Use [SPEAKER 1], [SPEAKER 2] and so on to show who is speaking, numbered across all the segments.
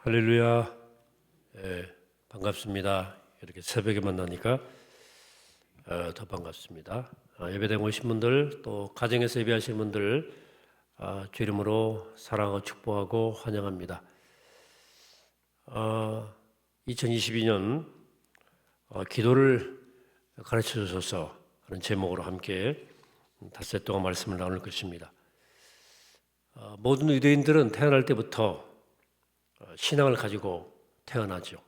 [SPEAKER 1] 할렐루야. 예, 반갑습니다. 이렇게 새벽에 만나니까 어, 더 반갑습니다. 아, 예배당 오신 분들 또 가정에서 예배하시는 분들 아, 주 이름으로 사랑하고 축복하고 환영합니다. 어, 2022년 어, 기도를 가르쳐 주소서 하는 제목으로 함께 닷새 동안 말씀을 나눌 것입니다. 어, 모든 유대인들은 태어날 때부터 어, 신앙을 가지고 태어나죠.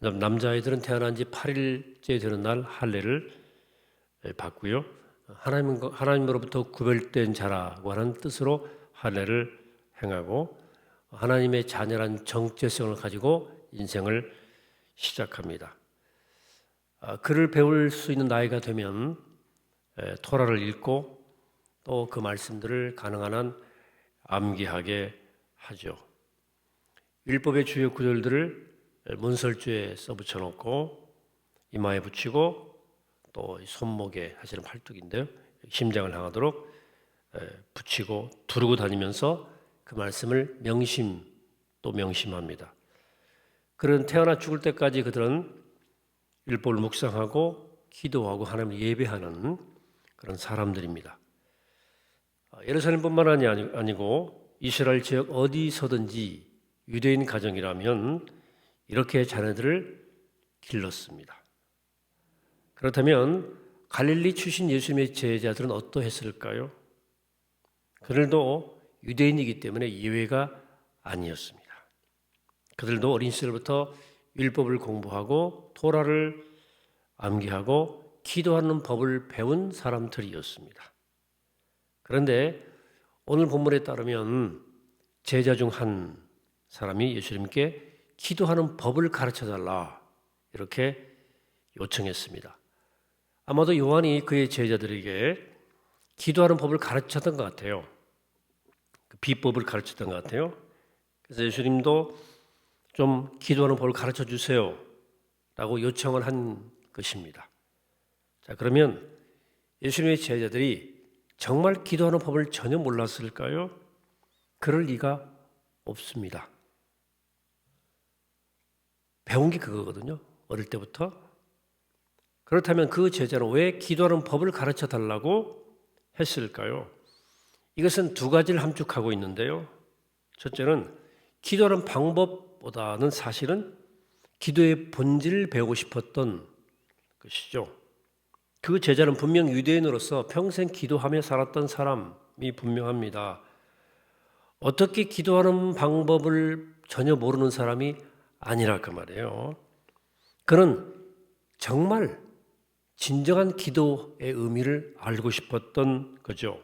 [SPEAKER 1] 남자아이들은 태어난 지 8일째 되는 날 할례를 예, 받고요. 하나님 하나님으로부터 구별된 자라고 하는 뜻으로 할례를 행하고 하나님의 자녀란 정체성을 가지고 인생을 시작합니다. 아, 글을 배울 수 있는 나이가 되면 에, 토라를 읽고 또 그 말씀들을 가능한 한 암기하게 하죠. 율법의 주요 구절들을 문설주에 써붙여 놓고 이마에 붙이고 또 손목에 하시는 팔뚝인데요. 심장을 향하도록 에, 붙이고 두르고 다니면서 그 말씀을 명심 또 명심합니다. 그런 태어나 죽을 때까지 그들은 율법을 묵상하고 기도하고 하나님을 예배하는 그런 사람들입니다. 아, 예루살렘뿐만 아니- 아니고 이스라엘 지역 어디서든지 유대인 가정이라면 이렇게 자녀들을 길렀습니다. 그렇다면 갈릴리 출신 예수님의 제자들은 어떠했을까요? 그들도 유대인이기 때문에 예외가 아니었습니다. 그들도 어린 시절부터 율법을 공부하고 토라를 암기하고 기도하는 법을 배운 사람들이었습니다. 그런데 오늘 본문에 따르면 제자 중 한 사람이 예수님께 기도하는 법을 가르쳐 달라 이렇게 요청했습니다. 아마도 요한이 그의 제자들에게 기도하는 법을 가르쳤던 것 같아요. 그 비법을 가르쳤던 것 같아요. 그래서 예수님도 좀 기도하는 법을 가르쳐 주세요. 라고 요청을 한 것입니다. 자, 그러면 예수님의 제자들이 정말 기도하는 법을 전혀 몰랐을까요? 그럴 리가 없습니다. 배운 게 그거거든요. 어릴 때부터. 그렇다면 그 제자는 왜 기도하는 법을 가르쳐 달라고 했을까요? 이것은 두 가지를 함축하고 있는데요. 첫째는 기도하는 방법보다는 사실은 기도의 본질을 배우고 싶었던 것이죠. 그 제자는 분명 유대인으로서 평생 기도하며 살았던 사람이 분명합니다. 어떻게 기도하는 방법을 전혀 모르는 사람이 아니라 그 말이에요. 그는 정말 진정한 기도의 의미를 알고 싶었던 거죠.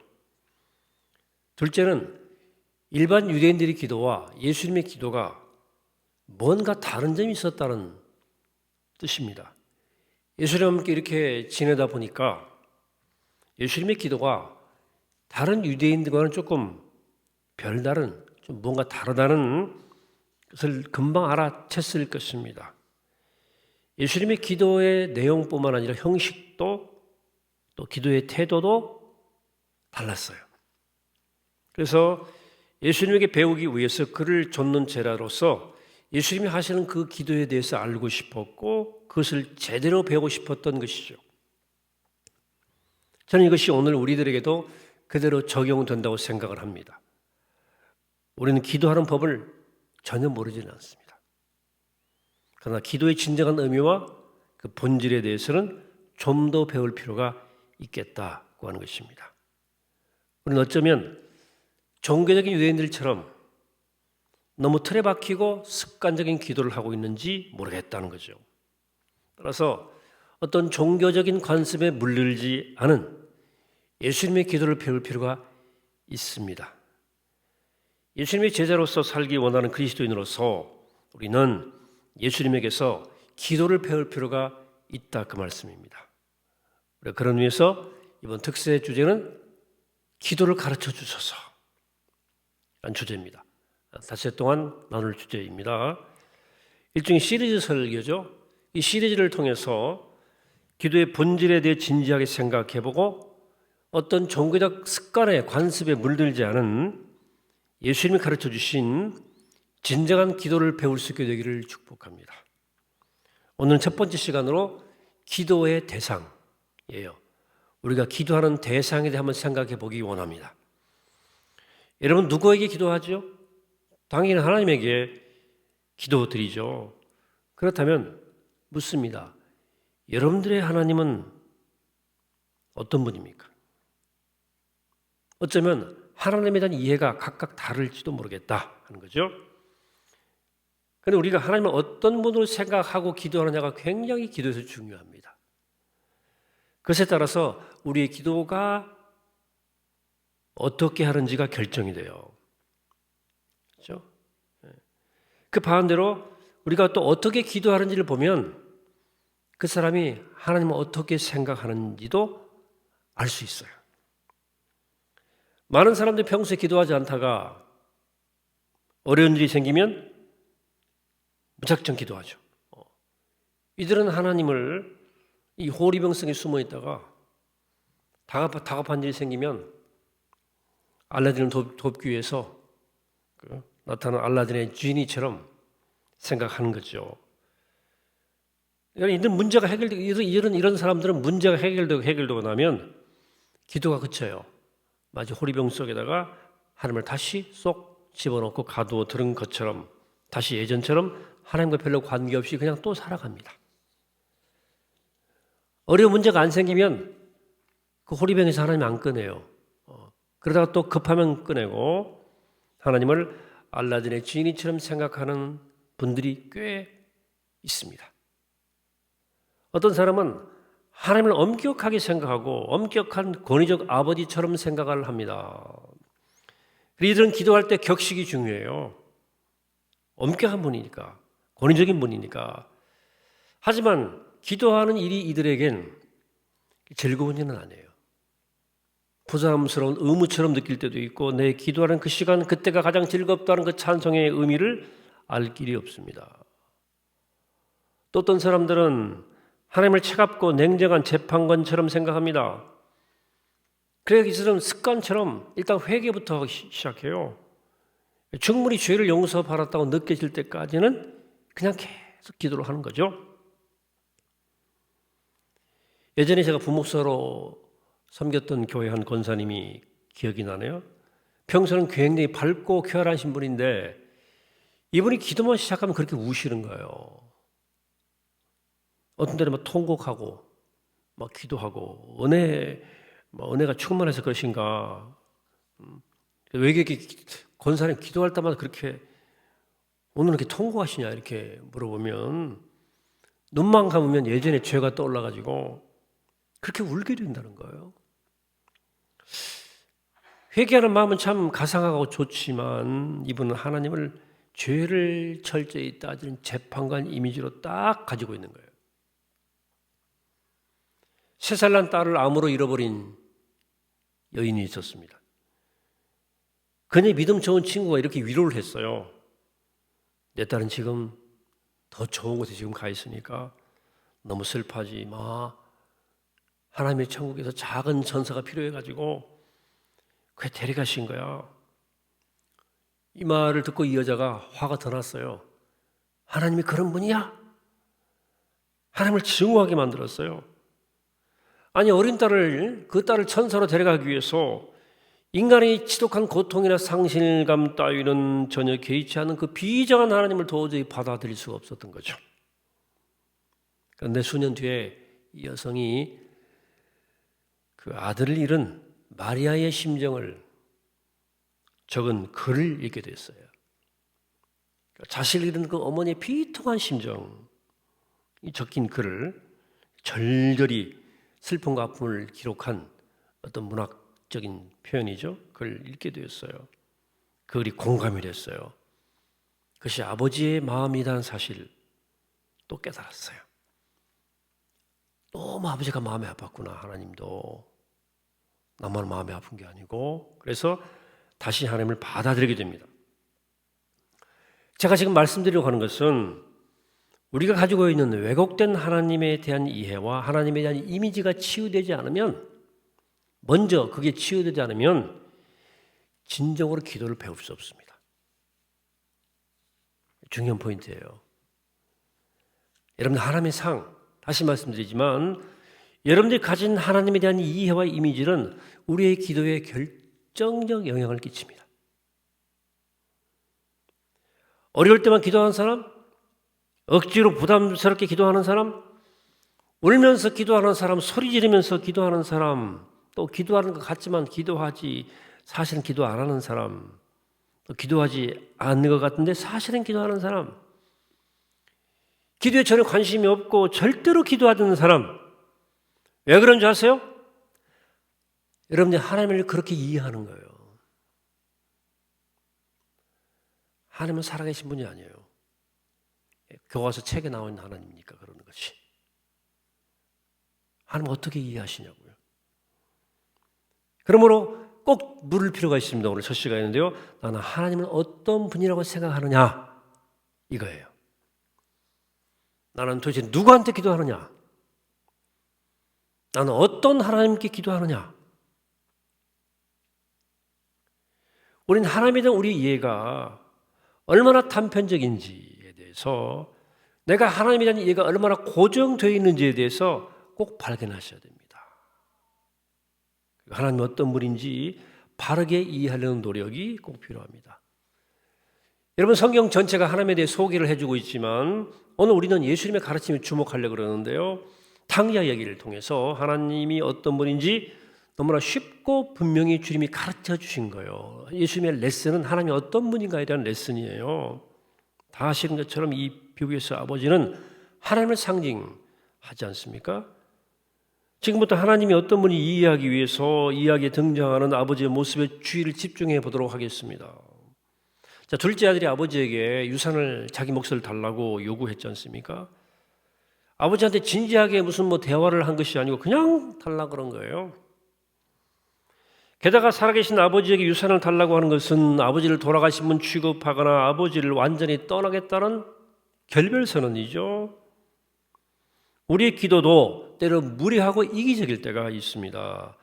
[SPEAKER 1] 둘째는 일반 유대인들의 기도와 예수님의 기도가 뭔가 다른 점이 있었다는 뜻입니다. 예수님과 함께 이렇게 지내다 보니까 예수님의 기도가 다른 유대인들과는 조금 별다른 좀 뭔가 다르다는 것을 금방 알아챘을 것입니다. 예수님의 기도의 내용뿐만 아니라 형식도 또 기도의 태도도 달랐어요. 그래서 예수님에게 배우기 위해서 그를 좇는 제자로서 예수님이 하시는 그 기도에 대해서 알고 싶었고 그것을 제대로 배우고 싶었던 것이죠. 저는 이것이 오늘 우리들에게도 그대로 적용된다고 생각을 합니다. 우리는 기도하는 법을 전혀 모르지는 않습니다. 그러나 기도의 진정한 의미와 그 본질에 대해서는 좀 더 배울 필요가 있겠다고 하는 것입니다. 우리는 어쩌면 종교적인 유대인들처럼 너무 틀에 박히고 습관적인 기도를 하고 있는지 모르겠다는 거죠. 따라서 어떤 종교적인 관습에 물들지 않은 예수님의 기도를 배울 필요가 있습니다. 예수님의 제자로서 살기 원하는 그리스도인으로서 우리는 예수님에게서 기도를 배울 필요가 있다 그 말씀입니다. 그런 의미에서 이번 특세 주제는 기도를 가르쳐 주소서. 란 주제입니다. 다시 동안 나눌 주제입니다. 일종의 시리즈 설교죠. 이 시리즈를 통해서 기도의 본질에 대해 진지하게 생각해보고 어떤 종교적 습관의 관습에 물들지 않은 예수님이 가르쳐 주신 진정한 기도를 배울 수 있게 되기를 축복합니다. 오늘 첫 번째 시간으로 기도의 대상이에요. 우리가 기도하는 대상에 대해 한번 생각해 보기 원합니다. 여러분 누구에게 기도하죠? 당연히 하나님에게 기도드리죠. 그렇다면 묻습니다. 여러분들의 하나님은 어떤 분입니까? 어쩌면 하나님에 대한 이해가 각각 다를지도 모르겠다 하는 거죠. 그런데 우리가 하나님을 어떤 분으로 생각하고 기도하느냐가 굉장히 기도에서 중요합니다. 그것에 따라서 우리의 기도가 어떻게 하는지가 결정이 돼요. 그렇죠? 그 반대로 우리가 또 어떻게 기도하는지를 보면 그 사람이 하나님을 어떻게 생각하는지도 알 수 있어요. 많은 사람들이 평소에 기도하지 않다가 어려운 일이 생기면 무작정 기도하죠. 어. 이들은 하나님을 이 호리병성에 숨어 있다가 다급, 다급한 일이 생기면 알라딘을 돕, 돕기 위해서 그 나타난 알라딘의 주인이처럼 생각하는 거죠. 그러니까 이런 문제가 해결되고 이런 이런 사람들은 문제가 해결되고 해결되고 나면 기도가 그쳐요. 마치 호리병 속에다가 하나님을 다시 쏙 집어넣고 가두어 들은 것처럼 다시 예전처럼 하나님과 별로 관계없이 그냥 또 살아갑니다. 어려운 문제가 안 생기면 그 호리병에서 하나님 안 꺼내요. 어, 그러다가 또 급하면 꺼내고 하나님을 알라딘의 주인이처럼 생각하는 분들이 꽤 있습니다. 어떤 사람은 하나님을 엄격하게 생각하고 엄격한 권위적 아버지처럼 생각을 합니다. 이들은 기도할 때 격식이 중요해요. 엄격한 분이니까, 권위적인 분이니까. 하지만 기도하는 일이 이들에겐 즐거운 일은 아니에요. 부담스러운 의무처럼 느낄 때도 있고 내 기도하는 그 시간 그때가 가장 즐겁다는 그 찬송의 의미를 알 길이 없습니다. 또 어떤 사람들은 하나님을 차갑고 냉정한 재판관처럼 생각합니다. 그래서 이들은 습관처럼 일단 회개부터 시작해요. 충분히 죄를 용서받았다고 느껴질 때까지는 그냥 계속 기도를 하는 거죠. 예전에 제가 부목사로 섬겼던 교회 한 권사님이 기억이 나네요. 평소는 굉장히 밝고 쾌활하신 분인데 이분이 기도만 시작하면 그렇게 우시는 거예요. 어떤 때는 막 통곡하고 막 기도하고 은혜 뭐 은혜가 충만해서 그러신가 음, 왜 이렇게 권사님 기도할 때마다 그렇게 오늘 이렇게 통곡하시냐 이렇게 물어보면 눈만 감으면 예전에 죄가 떠올라가지고 그렇게 울게 된다는 거예요. 회개하는 마음은 참 가상하고 좋지만 이분은 하나님을 죄를 철저히 따지는 재판관 이미지로 딱 가지고 있는 거예요. 세 살 난 딸을 암으로 잃어버린 여인이 있었습니다. 그녀의 믿음 좋은 친구가 이렇게 위로를 했어요. 내 딸은 지금 더 좋은 곳에 지금 가 있으니까 너무 슬퍼하지 마. 하나님의 천국에서 작은 전사가 필요해가지고 그게 데려가신 거야. 이 말을 듣고 이 여자가 화가 더 났어요. 하나님이 그런 분이야? 하나님을 증오하게 만들었어요. 아니 어린 딸을 그 딸을 천사로 데려가기 위해서 인간의 지독한 고통이나 상실감 따위는 전혀 개의치 않은 그 비정한 하나님을 도저히 받아들일 수가 없었던 거죠. 그런데 수년 뒤에 이 여성이 그 아들을 잃은 마리아의 심정을 적은 글을 읽게 됐어요. 자신을 잃은 그 어머니의 비통한 심정이 적힌 글을 절절히 슬픔과 아픔을 기록한 어떤 문학적인 표현이죠. 그걸 읽게 되었어요. 그 글이 공감이 됐어요. 그것이 아버지의 마음이라는 사실 또 깨달았어요. 너무 아버지가 마음이 아팠구나. 하나님도 나만 마음이 아픈 게 아니고 그래서 다시 하나님을 받아들이게 됩니다. 제가 지금 말씀드리려고 하는 것은 우리가 가지고 있는 왜곡된 하나님에 대한 이해와 하나님에 대한 이미지가 치유되지 않으면 먼저 그게 치유되지 않으면 진정으로 기도를 배울 수 없습니다. 중요한 포인트예요. 여러분 하나님의 상 다시 말씀드리지만 여러분들이 가진 하나님에 대한 이해와 이미지는 우리의 기도에 결정적 영향을 끼칩니다. 어려울 때만 기도하는 사람, 억지로 부담스럽게 기도하는 사람, 울면서 기도하는 사람, 소리 지르면서 기도하는 사람, 또 기도하는 것 같지만 기도하지 사실은 기도 안 하는 사람, 또 기도하지 않는 것 같은데 사실은 기도하는 사람, 기도에 전혀 관심이 없고 절대로 기도하는 사람, 왜 그런 줄 아세요? 여러분이 하나님을 그렇게 이해하는 거예요. 하나님은 살아계신 분이 아니에요. 교과서 책에 나온 하나님입니까? 그러는 것이. 하나님 어떻게 이해하시냐고요. 그러므로 꼭 물을 필요가 있습니다. 오늘 첫 시간인데요. 나는 하나님은 어떤 분이라고 생각하느냐? 이거예요. 나는 도대체 누구한테 기도하느냐? 나는 어떤 하나님께 기도하느냐? 우린 하나님에 대한 우리 이해가 얼마나 단편적인지에 대해서 내가 하나님에 대한 이해가 얼마나 고정되어 있는지에 대해서 꼭 발견하셔야 됩니다. 하나님 어떤 분인지 바르게 이해하려는 노력이 꼭 필요합니다. 여러분 성경 전체가 하나님에 대해 소개를 해주고 있지만 오늘 우리는 예수님의 가르침에 주목하려고 그러는데요. 탕야 얘기를 통해서 하나님이 어떤 분인지 너무나 쉽고 분명히 주님이 가르쳐 주신 거예요. 예수님의 레슨은 하나님이 어떤 분인가에 대한 레슨이에요. 다 아시는 것처럼 이 비유에서 아버지는 하나님을 상징하지 않습니까? 지금부터 하나님이 어떤 분이 이해하기 위해서 이야기에 등장하는 아버지의 모습에 주의를 집중해 보도록 하겠습니다. 자, 둘째 아들이 아버지에게 유산을 자기 몫을 달라고 요구했지 않습니까? 아버지한테 진지하게 무슨 뭐 대화를 한 것이 아니고 그냥 달라 그런 거예요. 게다가 살아계신 아버지에게 유산을 달라고 하는 것은 아버지를 돌아가신 분 취급하거나 아버지를 완전히 떠나겠다는 결별 선언이죠. 우리의 기도도 때로 무리하고 이기적일 때가 있습니다.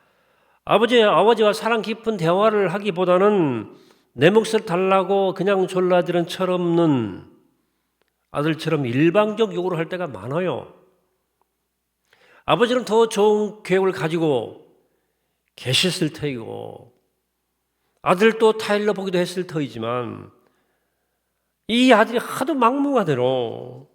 [SPEAKER 1] 아버지, 아버지와 사랑 깊은 대화를 하기보다는 내 몫을 달라고 그냥 졸라들은 철없는 아들처럼 일방적 요구를 할 때가 많아요. 아버지는 더 좋은 계획을 가지고 계셨을 터이고 아들도 타일러 보기도 했을 터이지만 이 아들이 하도 막무가내로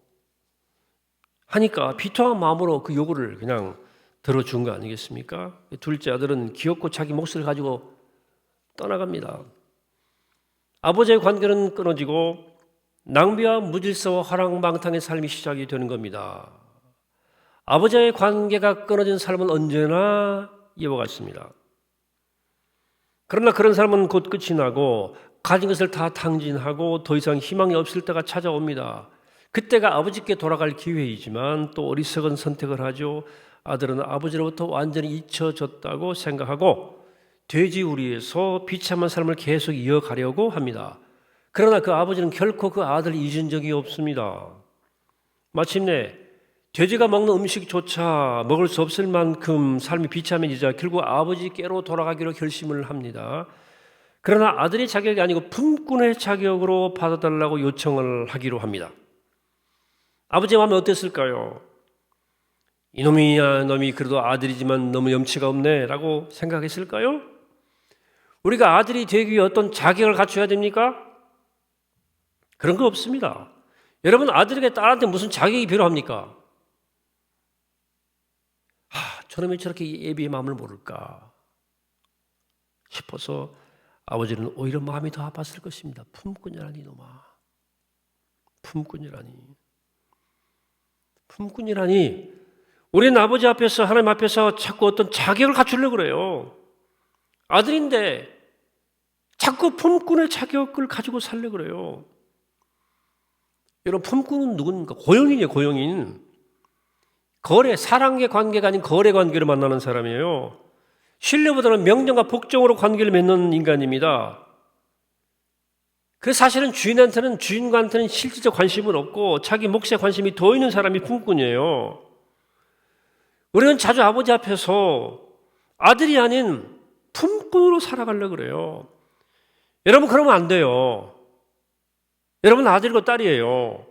[SPEAKER 1] 하니까 비통한 마음으로 그 요구를 그냥 들어준 거 아니겠습니까? 둘째 아들은 귀엽고 자기 몫을 가지고 떠나갑니다. 아버지의 관계는 끊어지고 낭비와 무질서와 화랑방탕의 삶이 시작이 되는 겁니다. 아버지의 관계가 끊어진 삶은 언제나 이와 같습니다. 그러나 그런 삶은 곧 끝이 나고 가진 것을 다 탕진하고 더 이상 희망이 없을 때가 찾아옵니다. 그때가 아버지께 돌아갈 기회이지만 또 어리석은 선택을 하죠. 아들은 아버지로부터 완전히 잊혀졌다고 생각하고 돼지우리에서 비참한 삶을 계속 이어가려고 합니다. 그러나 그 아버지는 결코 그 아들을 잊은 적이 없습니다. 마침내 돼지가 먹는 음식조차 먹을 수 없을 만큼 삶이 비참해지자 결국 아버지께로 돌아가기로 결심을 합니다. 그러나 아들의 자격이 아니고 품꾼의 자격으로 받아달라고 요청을 하기로 합니다. 아버지 마음이 어땠을까요? 이놈이야 놈이 그래도 아들이지만 너무 염치가 없네 라고 생각했을까요? 우리가 아들이 되기 위해 어떤 자격을 갖춰야 됩니까? 그런 거 없습니다. 여러분 아들에게 딸한테 무슨 자격이 필요합니까? 하, 저놈이 저렇게 예비의 마음을 모를까 싶어서 아버지는 오히려 마음이 더 아팠을 것입니다. 품꾼이라니 놈아. 품꾼이라니. 품꾼이라니 우리는 아버지 앞에서 하나님 앞에서 자꾸 어떤 자격을 갖추려고 그래요. 아들인데 자꾸 품꾼의 자격을 가지고 살려고 그래요. 여러분 품꾼은 누굽니까? 고용인이에요, 고용인. 거래, 사랑의 관계가 아닌 거래 관계를 만나는 사람이에요. 신뢰보다는 명령과 복종으로 관계를 맺는 인간입니다. 그 사실은 주인한테는 주인한테는 실질적 관심은 없고 자기 몫에 관심이 더 있는 사람이 품꾼이에요. 우리는 자주 아버지 앞에서 아들이 아닌 품꾼으로 살아가려 그래요. 여러분 그러면 안 돼요. 여러분 아들이고 딸이에요.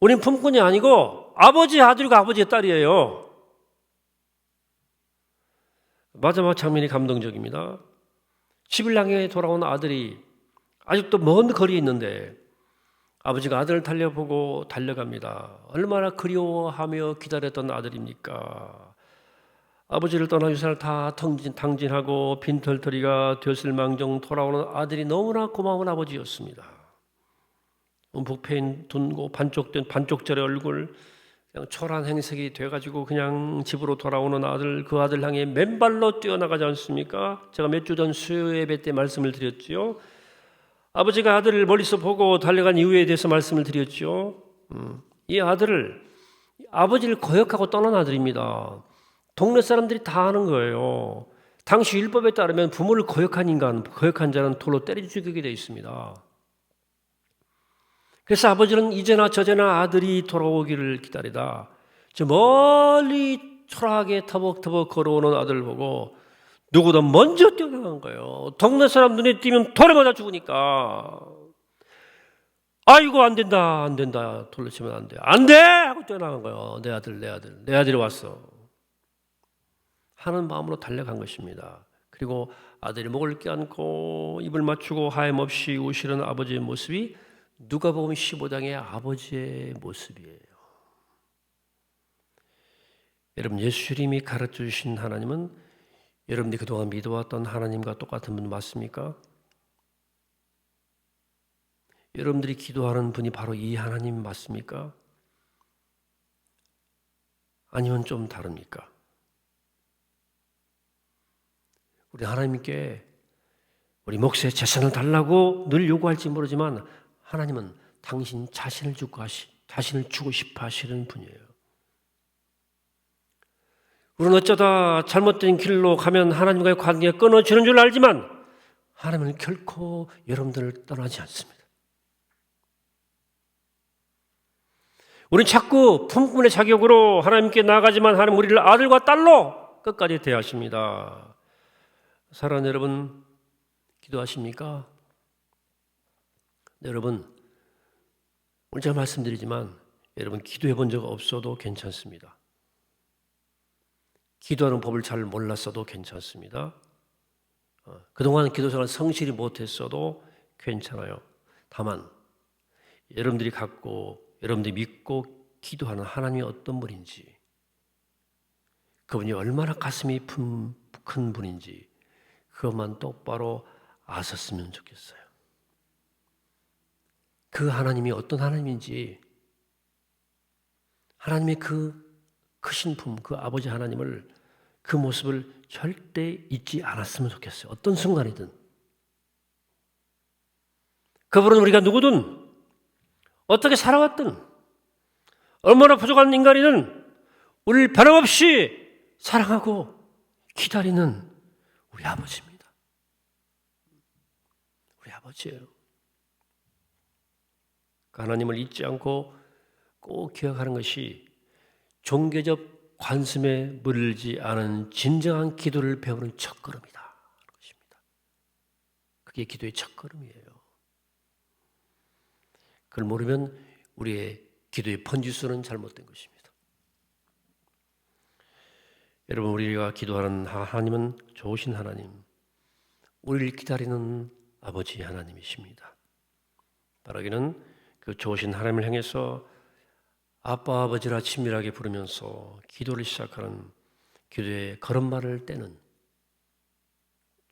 [SPEAKER 1] 우린 품꾼이 아니고 아버지 아들이고 아버지의 딸이에요. 마지막 장면이 감동적입니다. 11랑에 돌아온 아들이 아직도 먼 거리에 있는데 아버지가 아들을 달려보고 달려갑니다. 얼마나 그리워하며 기다렸던 아들입니까? 아버지를 떠나 유산을 다 탕진, 탕진하고 빈털터리가 되었을 망정 돌아오는 아들이 너무나 고마운 아버지였습니다. 움푹 패인 둔고 반쪽된 반쪽짜리 얼굴 그냥 초란 행색이 돼가지고 그냥 집으로 돌아오는 아들 그 아들 향해 맨발로 뛰어나가지 않습니까? 제가 몇 주 전 수요 예배 때 말씀을 드렸지요. 아버지가 아들을 멀리서 보고 달려간 이유에 대해서 말씀을 드렸죠. 음, 이 아들을 아버지를 거역하고 떠난 아들입니다. 동네 사람들이 다 아는 거예요. 당시 율법에 따르면 부모를 거역한 인간, 거역한 자는 돌로 때려 죽이게 되어 있습니다. 그래서 아버지는 이제나 저제나 아들이 돌아오기를 기다리다 저 멀리 초라하게 터벅터벅 걸어오는 아들을 보고 누구보다 먼저 뛰어나간 거예요. 동네 사람 눈에 띄면 돌에 맞아 죽으니까. 아이고 안 된다 안 된다 돌로 치면 안 돼. 안 돼! 하고 뛰어나간 거예요. 내 아들 내 아들 내 아들이 왔어. 하는 마음으로 달려간 것입니다. 그리고 아들이 목을 껴안고 입을 맞추고 하염없이 우시는 아버지의 모습이 누가 보면 15장의 아버지의 모습이에요. 여러분 예수님이 가르쳐 주신 하나님은 여러분들이 그동안 믿어왔던 하나님과 똑같은 분 맞습니까? 여러분들이 기도하는 분이 바로 이 하나님 맞습니까? 아니면 좀 다릅니까? 우리 하나님께 우리 목사의 재산을 달라고 늘 요구할지 모르지만 하나님은 당신 자신을 주고 하시, 자신을 주고 싶어 하시는 분이에요. 우리는 어쩌다 잘못된 길로 가면 하나님과의 관계가 끊어지는 줄 알지만 하나님은 결코 여러분들을 떠나지 않습니다. 우리는 자꾸 품꾼의 자격으로 하나님께 나가지만 하나님 우리를 아들과 딸로 끝까지 대하십니다. 사랑하는 여러분, 기도하십니까? 네, 여러분, 오늘 제가 말씀드리지만 여러분 기도해 본 적 없어도 괜찮습니다. 기도하는 법을 잘 몰랐어도 괜찮습니다. 어, 그동안 기도 생활 성실히 못했어도 괜찮아요. 다만 여러분들이 갖고 여러분들이 믿고 기도하는 하나님이 어떤 분인지 그분이 얼마나 가슴이 큰 분인지 그것만 똑바로 아셨으면 좋겠어요. 그 하나님이 어떤 하나님인지 하나님의 그 크신 품, 그 아버지 하나님을 그 모습을 절대 잊지 않았으면 좋겠어요. 어떤 순간이든. 그분은 우리가 누구든 어떻게 살아왔든 얼마나 부족한 인간이든 우리를 변함없이 사랑하고 기다리는 우리 아버지입니다. 우리 아버지예요. 그 하나님을 잊지 않고 꼭 기억하는 것이 종교적 관심에 물들지 않은 진정한 기도를 배우는 첫걸음이다. 것입니다. 그게 기도의 첫걸음이에요. 그걸 모르면 우리의 기도의 번지수는 잘못된 것입니다. 여러분 우리가 기도하는 하나님은 좋으신 하나님, 우리를 기다리는 아버지 하나님이십니다. 바라기는 그 좋으신 하나님을 향해서 아빠 아버지라 친밀하게 부르면서 기도를 시작하는 기도의 걸음마를 떼는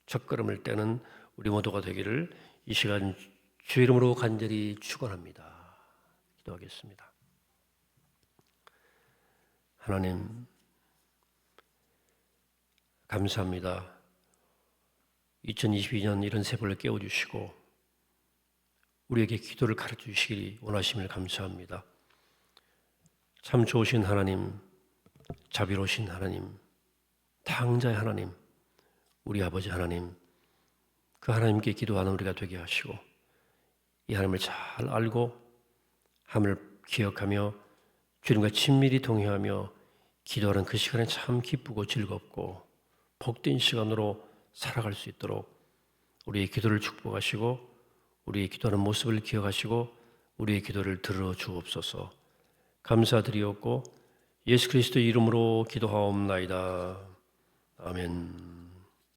[SPEAKER 1] 첫걸음을 떼는 우리 모두가 되기를 이 시간 주 이름으로 간절히 축원합니다. 기도하겠습니다. 하나님 감사합니다. 2022년 이런 세월을 깨워 주시고 우리에게 기도를 가르쳐 주시기 원하심을 감사합니다. 참 좋으신 하나님, 자비로우신 하나님, 당자의 하나님, 우리 아버지 하나님, 그 하나님께 기도하는 우리가 되게 하시고 이 하나님을 잘 알고 함을 기억하며 주님과 친밀히 동행하며 기도하는 그 시간에 참 기쁘고 즐겁고 복된 시간으로 살아갈 수 있도록 우리의 기도를 축복하시고 우리의 기도하는 모습을 기억하시고 우리의 기도를 들어 주옵소서. 감사드리옵고 예수 그리스도 이름으로 기도하옵나이다. 아멘.